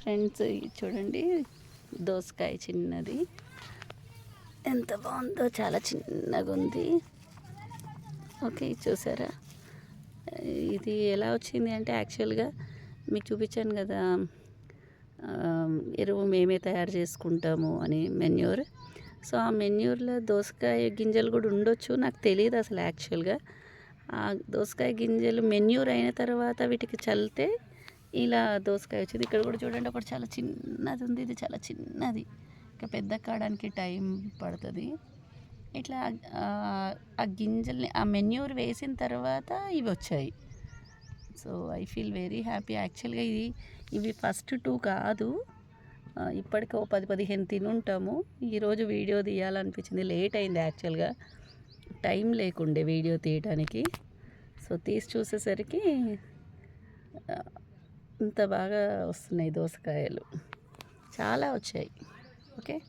Friends చూడండి దోసకాయ చిన్నది. ఎంత బాగుందో చాలా చిన్నగా ఉంది. ఓకే చూసారా? ఇది ఎలా వచ్చింది అంటే యాక్చువల్గా మీకు చూపించాను కదా ఎరువు మేమే తయారు చేసుకుంటాము అని మెన్యూర్ సో ఆ మెన్యూర్లో దోసకాయ గింజలు కూడా ఉండొచ్చు నాకు తెలియదు అసలు యాక్చువల్గా ఆ దోసకాయ గింజలు మెన్యూర్ అయిన తర్వాత వీటికి చల్లితే ఇలా దోసకాయ వచ్చింది. ఇక్కడ కూడా చూడండి ఒకటి చాలా చిన్నది ఉంది. ఇది చాలా చిన్నది. ఇంకా పెద్ద కావడానికి టైం పడుతుంది. ఇట్లా ఆ, గింజల్ని ఆ మెన్యూర్ వేసిన తర్వాత ఇవి వచ్చాయి. So I feel very happy. యాక్చువల్గా ఇది ఇవి ఫస్ట్ టూ కాదు. ఇప్పటికో ఇప్పటికే ఓ పది పదిహేను తినుంటాము. ఈరోజు వీడియో తీయాలనిపించింది. లేట్ అయింది యాక్చువల్గా. టైం లేకుండే వీడియో తీయటానికి. సో తీసి చూసేసరికి ఇంత బాగా వస్తున్నాయి దోసకాయలు. చాలా వచ్చాయి. ఓకే?